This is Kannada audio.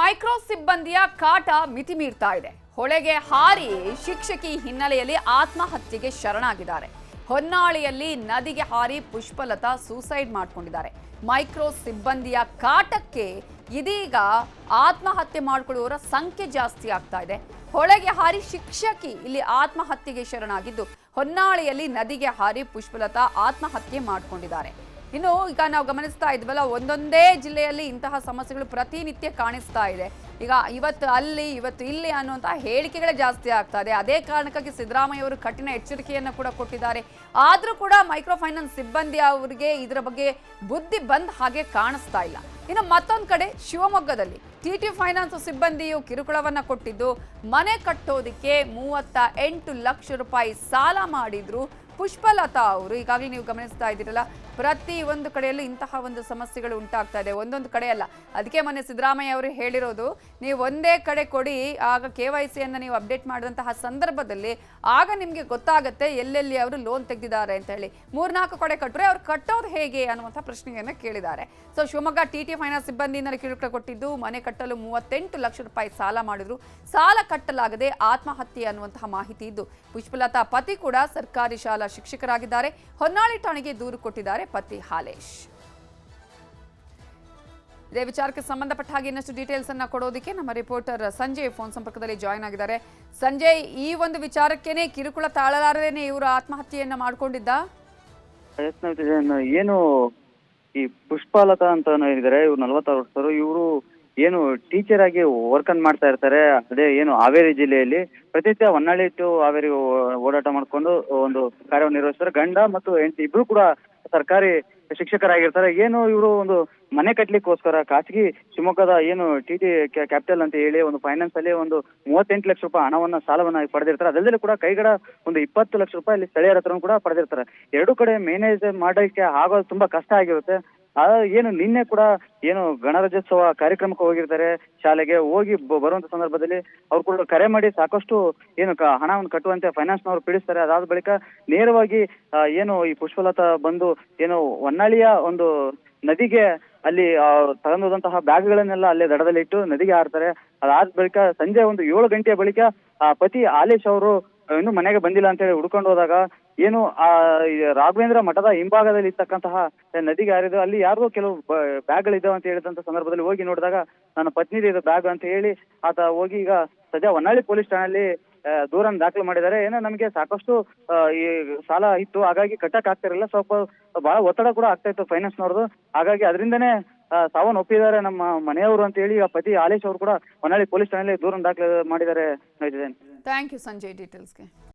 ಮೈಕ್ರೋ ಸಿಬ್ಬಂದಿಯ ಕಾಟ ಮಿತಿ ಮೀರ್ತಾ ಇದೆ. ಹೊಳೆಗೆ ಹಾರಿ ಶಿಕ್ಷಕಿ ಹಿನ್ನೆಲೆಯಲ್ಲಿ ಆತ್ಮಹತ್ಯೆಗೆ ಶರಣಾಗಿದ್ದಾರೆ. ಹೊನ್ನಾಳಿಯಲ್ಲಿ ನದಿಗೆ ಹಾರಿ ಪುಷ್ಪಲತಾ ಸೂಸೈಡ್ ಮಾಡಿಕೊಂಡಿದ್ದಾರೆ. ಮೈಕ್ರೋ ಸಿಬ್ಬಂದಿಯ ಕಾಟಕ್ಕೆ ಇದೀಗ ಆತ್ಮಹತ್ಯೆ ಮಾಡಿಕೊಳ್ಳುವವರ ಸಂಖ್ಯೆ ಜಾಸ್ತಿ ಆಗ್ತಾ ಇದೆ. ಹೊಳೆಗೆ ಹಾರಿ ಶಿಕ್ಷಕಿ ಇಲ್ಲಿ ಆತ್ಮಹತ್ಯೆಗೆ ಶರಣಾಗಿದ್ದು, ಹೊನ್ನಾಳಿಯಲ್ಲಿ ನದಿಗೆ ಹಾರಿ ಪುಷ್ಪಲತಾ ಆತ್ಮಹತ್ಯೆ ಮಾಡಿಕೊಂಡಿದ್ದಾರೆ. ಇನ್ನು ಈಗ ನಾವು ಗಮನಿಸ್ತಾ ಇದ್ವಲ್ಲ, ಒಂದೊಂದೇ ಜಿಲ್ಲೆಯಲ್ಲಿ ಇಂತಹ ಸಮಸ್ಯೆಗಳು ಪ್ರತಿನಿತ್ಯ ಕಾಣಿಸ್ತಾ ಇದೆ. ಈಗ ಇವತ್ತು ಅಲ್ಲಿ, ಇವತ್ತು ಇಲ್ಲಿ ಅನ್ನುವಂತಹ ಹೇಳಿಕೆಗಳೇ ಜಾಸ್ತಿ ಆಗ್ತಾ ಇದೆ. ಅದೇ ಕಾರಣಕ್ಕಾಗಿ ಸಿದ್ದರಾಮಯ್ಯ ಅವರು ಕಠಿಣ ಎಚ್ಚರಿಕೆಯನ್ನು ಕೂಡ ಕೊಟ್ಟಿದ್ದಾರೆ. ಆದರೂ ಕೂಡ ಮೈಕ್ರೋ ಫೈನಾನ್ಸ್ ಸಿಬ್ಬಂದಿ ಅವರಿಗೆ ಇದರ ಬಗ್ಗೆ ಬುದ್ಧಿ ಬಂದ ಹಾಗೆ ಕಾಣಿಸ್ತಾ ಇಲ್ಲ. ಇನ್ನು ಮತ್ತೊಂದು ಕಡೆ ಶಿವಮೊಗ್ಗದಲ್ಲಿ ಟಿ ಟಿ ಫೈನಾನ್ಸ್ ಸಿಬ್ಬಂದಿಯು ಕಿರುಕುಳವನ್ನು ಕೊಟ್ಟಿದ್ದು, ಮನೆ ಕಟ್ಟೋದಕ್ಕೆ ಮೂವತ್ತ ಎಂಟು ಲಕ್ಷ ರೂಪಾಯಿ ಸಾಲ ಮಾಡಿದ್ರು ಪುಷ್ಪಲತಾ ಅವರು. ಈಗಾಗಲೇ ನೀವು ಗಮನಿಸ್ತಾ ಇದ್ದೀರಲ್ಲ ಪ್ರತಿ ಒಂದು ಕಡೆಯಲ್ಲೂ ಇಂತಹ ಒಂದು ಸಮಸ್ಯೆಗಳು ಉಂಟಾಗ್ತಾ ಇದೆ. ಒಂದೊಂದು ಕಡೆಯಲ್ಲ ಅದಕ್ಕೆ ಮೊನ್ನೆ ಸಿದ್ದರಾಮಯ್ಯ ಅವರು ಹೇಳಿರೋದು, ನೀವು ಒಂದೇ ಕಡೆ ಕೊಡಿ, ಆಗ ಕೆ ವೈ ಸಿಯನ್ನು ನೀವು ಅಪ್ಡೇಟ್ ಮಾಡಿದಂತಹ ಸಂದರ್ಭದಲ್ಲಿ ಆಗ ನಿಮಗೆ ಗೊತ್ತಾಗುತ್ತೆ ಎಲ್ಲೆಲ್ಲಿ ಅವರು ಲೋನ್ ತೆಗೆದಿದ್ದಾರೆ ಅಂತ ಹೇಳಿ. ಮೂರ್ನಾಲ್ಕು ಕಡೆ ಕಟ್ಟರೆ ಅವ್ರು ಕಟ್ಟೋದು ಹೇಗೆ ಅನ್ನುವಂಥ ಪ್ರಶ್ನೆಯನ್ನು ಕೇಳಿದ್ದಾರೆ. So Shivamogga T T finance ಸಿಬ್ಬಂದಿಯಿಂದ ಕಿರುಕುಳ ಕೊಟ್ಟಿದ್ದು, ಮನೆ ಕಟ್ಟಲು ಮೂವತ್ತೆಂಟು ಲಕ್ಷ ರೂಪಾಯಿ ಸಾಲ ಮಾಡಿದ್ರು. ಸಾಲ ಕಟ್ಟಲಾಗದೆ ಆತ್ಮಹತ್ಯೆ ಅನ್ನುವಂತಹ ಮಾಹಿತಿ ಇದ್ದು, ಪುಷ್ಪಲತಾ ಪತಿ ಕೂಡ ಸರ್ಕಾರಿ ಶಾಲಾ ಶಿಕ್ಷಕರಾಗಿದ್ದಾರೆ. ಹೊನ್ನಾಳಿ ಠಾಣೆಗೆ ದೂರು ಕೊಟ್ಟಿದ್ದಾರೆ. ಪತಿ ಹಾಲೇಶ್. ಇದೇ ವಿಚಾರಕ್ಕೆ ಸಂಬಂಧಪಟ್ಟ ಹಾಗೆ ಇನ್ನಷ್ಟು ಡೀಟೇಲ್ಸ್ ಅನ್ನ ಕೊಡೋದಕ್ಕೆ ನಮ್ಮ ರಿಪೋರ್ಟರ್ ಸಂಜಯ್ ಫೋನ್ ಸಂಪರ್ಕದಲ್ಲಿ ಜಾಯ್ನ್ ಆಗಿದ್ದಾರೆ. ಸಂಜಯ್, ಈ ಒಂದು ವಿಚಾರಕ್ಕೇನೆ ಕಿರುಕುಳ ತಾಳಲಾರದೇನೆ ಇವರು ಆತ್ಮಹತ್ಯೆಯನ್ನ ಮಾಡ್ಕೊಂಡಿದ್ದ. ಏನು ಈ ಪುಷ್ಪಲತಾ ಅಂತ ಹೇಳಿದ್ದಾರೆ ಇವ್ರು ನಲ್ವತ್ತಾರು ವರ್ಷರು ಇವರು ಏನು ಟೀಚರ್ ಆಗಿ ವರ್ಕ್ ಅನ್ ಮಾಡ್ತಾ ಇರ್ತಾರೆ. ಅದೇ ಏನು ಹಾವೇರಿ ಜಿಲ್ಲೆಯಲ್ಲಿ ಪ್ರತಿನಿತ್ಯ ಹೊನ್ನಾಳಿ ಟು ಹಾವೇರಿ ಓಡಾಟ ಮಾಡ್ಕೊಂಡು ಒಂದು ಕಾರ್ಯವನ್ನು ನಿರ್ವಹಿಸ್ತಾರೆ. ಗಂಡ ಮತ್ತು ಹೆಂಡತಿ ಇಬ್ರು ಕೂಡ ಸರ್ಕಾರಿ ಶಿಕ್ಷಕರಾಗಿರ್ತಾರೆ. ಏನು ಇವರು ಒಂದು ಮನೆ ಕಟ್ಲಿಕ್ಕೋಸ್ಕರ, ಖಾಸಗಿ ಶಿವಮೊಗ್ಗದ ಏನು ಟಿ ಟಿ ಕ್ಯಾಪಿಟಲ್ ಅಂತ ಹೇಳಿ ಒಂದು ಫೈನಾನ್ಸ್ ಅಲ್ಲಿ ಒಂದು ಮೂವತ್ತೆಂಟು ಲಕ್ಷ ರೂಪಾಯಿ ಹಣವನ್ನ, ಸಾಲವನ್ನ ಪಡೆದಿರ್ತಾರೆ. ಅದಲ್ಲದೆ ಕೂಡ ಕೈಗಡ ಒಂದು ಇಪ್ಪತ್ತು ಲಕ್ಷ ರೂಪಾಯಿ ಅಲ್ಲಿ ಸ್ಥಳೀಯರ ಹತ್ರ ಕೂಡ ಪಡೆದಿರ್ತಾರೆ. ಎರಡು ಕಡೆ ಮೇನೇಜ್ ಮಾಡೋಕೆ ಆಗೋದು ತುಂಬಾ ಕಷ್ಟ ಆಗಿರುತ್ತೆ. ಏನು, ನಿನ್ನೆ ಕೂಡ ಏನು ಗಣರಾಜ್ಯೋತ್ಸವ ಕಾರ್ಯಕ್ರಮಕ್ಕೆ ಹೋಗಿರ್ತಾರೆ. ಶಾಲೆಗೆ ಹೋಗಿ ಬರುವಂತ ಸಂದರ್ಭದಲ್ಲಿ ಅವ್ರು ಕೂಡ ಕರೆ ಮಾಡಿ ಸಾಕಷ್ಟು ಏನು ಹಣವನ್ನು ಕಟ್ಟುವಂತೆ ಫೈನಾನ್ಸ್ನವರು ಪೀಡಿಸ್ತಾರೆ. ಅದಾದ ಬಳಿಕ ನೇರವಾಗಿ ಏನು ಈ ಪುಷ್ಪಲತಾ ಬಂದು ಏನು ಹೊನ್ನಾಳಿಯ ಒಂದು ನದಿಗೆ ಅಲ್ಲಿ ತಗೊಂಡಂತಹ ಬ್ಯಾಗ್ ಬ್ಯಾಗ್ಗಳನ್ನೆಲ್ಲ ಅಲ್ಲೇ ದಡದಲ್ಲಿ ಇಟ್ಟು ನದಿಗೆ ಹಾರ್ತಾರೆ. ಅದಾದ ಬಳಿಕ ಸಂಜೆ ಒಂದು ಏಳು ಗಂಟೆಯ ಬಳಿಕ, ಆ, ಪತಿ ಆಲೇಶ್ ಅವರು ಇನ್ನೂ ಮನೆಗೆ ಬಂದಿಲ್ಲ ಅಂತ ಹೇಳಿ ಹುಡ್ಕೊಂಡು ಹೋದಾಗ ಏನು ಆ ರಾಘವೇಂದ್ರ ಮಠದ ಹಿಂಭಾಗದಲ್ಲಿ ಇರ್ತಕ್ಕಂತಹ ನದಿಗೆ ಹರಿದು. ಅಲ್ಲಿ ಯಾರಿಗೋ ಕೆಲವು ಬ್ಯಾಗ್ಗಳಿದ್ದಾವೆ ಅಂತ ಹೇಳಿದಂತ ಸಂದರ್ಭದಲ್ಲಿ ಹೋಗಿ ನೋಡಿದಾಗ ನನ್ನ ಪತ್ನಿದು ಬ್ಯಾಗ್ ಅಂತ ಹೇಳಿ ಆತ ಹೋಗಿ ಈಗ ಸದ್ಯ ಹೊನ್ನಾಳಿ ಪೊಲೀಸ್ ಠಾಣೆಯಲ್ಲಿ ಆ, ದೂರನ್ನು ದಾಖಲು ಮಾಡಿದ್ದಾರೆ. ಏನೋ ನಮಗೆ ಸಾಕಷ್ಟು ಆ, ಈ ಸಾಲ ಇತ್ತು. ಹಾಗಾಗಿ ಕಟ್ಟಕ್ ಆಗ್ತಿರಲಿಲ್ಲ ಸ್ವಲ್ಪ ಬಹಳ ಒತ್ತಡ ಕೂಡ ಆಗ್ತಾ ಇತ್ತು ಫೈನಾನ್ಸ್ನವ್ರದ್ದು ಹಾಗಾಗಿ ಅದರಿಂದನೇ ಸಾವನ್ ಒಪ್ಪಿದ್ದಾರೆ ನಮ್ಮ ಮನೆಯವರು ಅಂತ ಹೇಳಿ ಈಗ ಪತಿ ಆಲೇಶ್ ಅವರು ಕೂಡ ಹೊನ್ನಾಳಿ ಪೊಲೀಸ್ ಠಾಣೆಯಲ್ಲಿ ದೂರನ್ನು ದಾಖಲು ಮಾಡಿದ್ದಾರೆ. ನೋಡಿದ್ದೇನೆ థ్యాంక్ యూ సంజయ్ డీటెయిల్స్కి.